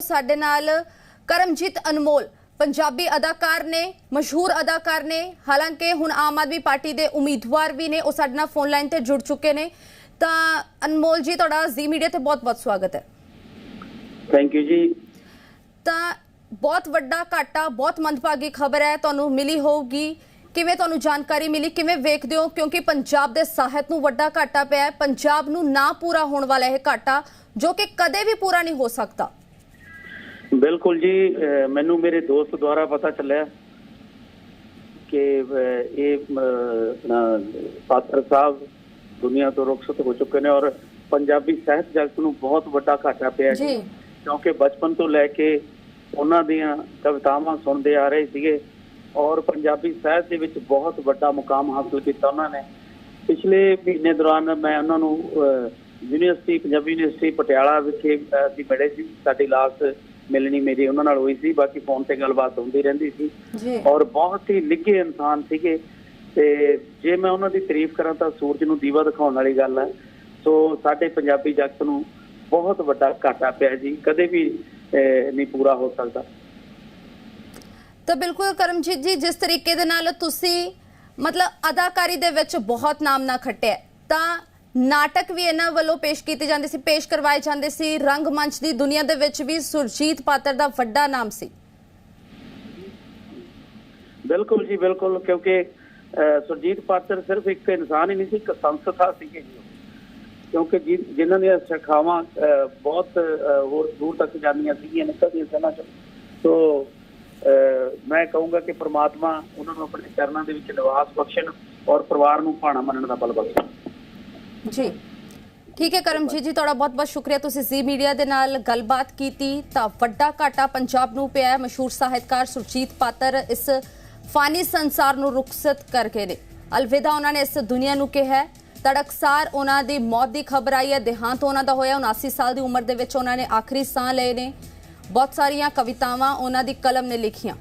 ਸਾਡੇ ਨਾਲ ਕਰਮਜੀਤ ਅਨਮੋਲ ਪੰਜਾਬੀ ਅਦਾਕਾਰ ਨੇ ਮਸ਼ਹੂਰ ਅਦਾਕਾਰ ਨੇ ਹਾਲਾਂਕਿ ਹੁਣ ਆਮ ਆਦਮੀ ਪਾਰਟੀ ਦੇ ਉਮੀਦਵਾਰ ਵੀ ਨੇ ਉਹ ਸਾਡੇ ਨਾਲ ਫੋਨ ਲਾਈਨ ਤੇ ਜੁੜ ਚੁੱਕੇ ਨੇ। ਤਾਂ ਅਨਮੋਲ ਜੀ ਤੁਹਾਡਾ ਜ਼ੀ ਮੀਡੀਆ ਤੇ ਬਹੁਤ-ਬਹੁਤ ਸਵਾਗਤ ਹੈ। ਥੈਂਕ ਯੂ ਜੀ। ਤਾਂ ਬਹੁਤ ਵੱਡਾ ਘਾਟਾ ਬਹੁਤ ਮੰਦਭਾਗੀ ਖਬਰ ਹੈ ਤੁਹਾਨੂੰ ਮਿਲੀ ਹੋਊਗੀ। ਕਿਵੇਂ ਤੁਹਾਨੂੰ ਜਾਣਕਾਰੀ ਮਿਲੀ ਕਿਵੇਂ ਵੇਖਦੇ ਹੋ? ਕਿਉਂਕਿ ਪੰਜਾਬ ਦੇ ਸਾਹਿਤ ਨੂੰ ਵੱਡਾ ਘਾਟਾ ਪਿਆ ਹੈ ਪੰਜਾਬ ਨੂੰ ਨਾ ਪੂਰਾ ਹੋਣ ਵਾਲਾ ਇਹ ਘਾਟਾ ਜੋ ਕਿ ਕਦੇ ਵੀ ਪੂਰਾ ਨਹੀਂ ਹੋ ਸਕਦਾ। ਬਿਲਕੁਲ ਜੀ ਮੈਨੂੰ ਮੇਰੇ ਦੋਸਤ ਦੁਆਰਾ ਪਤਾ ਚੱਲਿਆ ਕਿ ਇਹ ਪਾਤਰ ਸਾਹਿਬ ਦੁਨੀਆ ਤੋਂ ਰੁਖਸਤ ਹੋ ਚੁੱਕੇ ਨੇ ਔਰ ਪੰਜਾਬੀ ਸਾਹਿਤ ਜਗਤ ਨੂੰ ਬਹੁਤ ਵੱਡਾ ਘਾਟਾ ਪਿਆ ਜੀ। ਕਿਉਂਕਿ ਬਚਪਨ ਤੋਂ ਲੈ ਕੇ ਉਹਨਾਂ ਦੀਆਂ ਕਵਿਤਾਵਾਂ ਸੁਣਦੇ ਆ ਰਹੇ ਸੀਗੇ ਔਰ ਪੰਜਾਬੀ ਸਾਹਿਤ ਦੇ ਵਿੱਚ ਬਹੁਤ ਵੱਡਾ ਮੁਕਾਮ ਹਾਸਲ ਕੀਤਾ ਉਹਨਾਂ ਨੇ। ਪਿਛਲੇ ਮਹੀਨੇ ਦੌਰਾਨ ਮੈਂ ਉਹਨਾਂ ਨੂੰ ਯੂਨੀਵਰਸਿਟੀ ਪੰਜਾਬੀ ਯੂਨੀਵਰਸਿਟੀ ਪਟਿਆਲਾ ਵਿਖੇ ਅਸੀਂ ਮਿਲੇ ਸੀ। ਸਾਡੀ ਲਾਸਟ ਮਿਲਣੀ ਮੇਰੀ ਉਹਨਾਂ ਨਾਲ ਹੋਈ ਸੀ ਬਾਕੀ ਫੋਨ ਤੇ ਗੱਲਬਾਤ ਹੁੰਦੀ ਰਹਿੰਦੀ ਸੀ। ਔਰ ਬਹੁਤ ਹੀ ਨਿੱਘੇ ਇਨਸਾਨ ਸੀਗੇ। ਤੇ ਜੇ ਮੈਂ ਉਹਨਾਂ ਦੀ ਤਾਰੀਫ ਕਰਾਂ ਤਾਂ ਸੂਰਜ ਨੂੰ ਦੀਵਾ ਦਿਖਾਉਣ ਵਾਲੀ ਗੱਲ ਹੈ ਸੋ ਸਾਡੇ ਪੰਜਾਬੀ ਜਗਤ ਨੂੰ ਬਹੁਤ ਵੱਡਾ ਘਾਟਾ ਪਿਆ ਜੀ ਕਦੇ ਵੀ ਨਹੀਂ ਪੂਰਾ ਹੋ ਸਕਦਾ। ਤਾਂ ਬਿਲਕੁਲ ਕਰਮਜੀਤ ਜੀ ਜਿਸ ਤਰੀਕੇ ਦੇ ਨਾਲ ਤੁਸੀਂ ਮਤਲਬ ਅਦਾਕਾਰੀ ਦੇ ਵਿੱਚ ਬਹੁਤ ਨਾਮ ਨਾ ਖੱਟਿਆ ਤਾਂ ਨਾਟਕ ਵੀ ਇਹਨਾਂ ਵੱਲੋਂ ਪੇਸ਼ ਕੀਤੇ ਜਾਂਦੇ ਸੀ ਪੇਸ਼ ਕਰਵਾਏ ਜਾਂਦੇ ਸੀ। ਰੰਗਮੰਚ ਦੀ ਦੁਨੀਆ ਦੇ ਵਿੱਚ ਵੀ ਸੁਰਜੀਤ ਪਾਤਰ ਦਾ ਵੱਡਾ ਨਾਮ ਸੀ। ਬਿਲਕੁਲ ਜੀ ਬਿਲਕੁਲ ਕਿਉਂਕਿ ਅਹ, ਸੁਰਜੀਤ ਪਾਤਰ ਸਿਰਫ ਇੱਕ ਇਨਸਾਨ ਹੀ ਨਹੀਂ ਸੀ ਇੱਕ ਸੰਸਥਾ ਸੀਗੀ ਜੀ ਕਿਉਂਕਿ ਜਿ- ਜਿਨ੍ਹਾਂ ਦੀਆਂ ਸ਼ਾਖਾਵਾਂ ਅਹ, ਬਹੁਤ ਹੋਰ ਦੂਰ ਤੱਕ ਜਾਂਦੀਆਂ ਸੀਗੀਆਂ ਨਿਕਲਦੀਆਂ ਸਨਾਂ ਚ। ਸੋ ਮੈਂ ਕਹੂੰਗਾ ਕਿ ਪ੍ਰਮਾਤਮਾ ਉਹਨਾਂ ਨੂੰ ਆਪਣੇ ਚਰਨਾਂ ਦੇ ਵਿੱਚ ਨਿਵਾਸ ਬਖਸ਼ਣ ਔਰ ਪਰਿਵਾਰ ਨੂੰ ਭਾਣਾ ਮੰਨਣ ਦਾ ਬਲ ਬਖਸ਼ਣ ਜੀ। ਠੀਕ ਹੈ ਕਰਮਜੀਤ ਜੀ, ਤੁਹਾਡਾ ਬਹੁਤ ਬਹੁਤ ਸ਼ੁਕਰੀਆ। ਤੁਸੀਂ ਜ਼ੀ ਮੀਡੀਆ ਦੇ ਨਾਲ ਗੱਲਬਾਤ ਕੀਤੀ ਤਾਂ ਵੱਡਾ ਘਾਟਾ ਪੰਜਾਬ ਨੂੰ ਪਿਆ ਹੈ। ਮਸ਼ਹੂਰ ਸਾਹਿਤਕਾਰ ਸੁਰਜੀਤ ਪਾਤਰ ਇਸ ਫਾਨੀ ਸੰਸਾਰ ਨੂੰ ਰੁਖਸਤ ਕਰਕੇ ਨੇ। ਅਲਵਿਦਾ ਉਹਨਾਂ ਨੇ ਇਸ ਦੁਨੀਆ ਨੂੰ ਕਿਹਾ ਤੜਕਸਾਰ ਉਹਨਾਂ ਦੀ ਮੌਤ ਦੀ ਖਬਰ ਆਈ ਹੈ। ਦੇਹਾਂਤ ਉਹਨਾਂ ਦਾ ਹੋਇਆ। 79 ਸਾਲ ਦੀ ਉਮਰ ਦੇ ਵਿੱਚ ਉਹਨਾਂ ਨੇ ਆਖਰੀ ਸਾਹ ਲਏ ਨੇ। ਬਹੁਤ ਸਾਰੀਆਂ ਕਵਿਤਾਵਾਂ ਉਹਨਾਂ ਦੀ ਕਲਮ ਨੇ ਲਿਖੀਆਂ।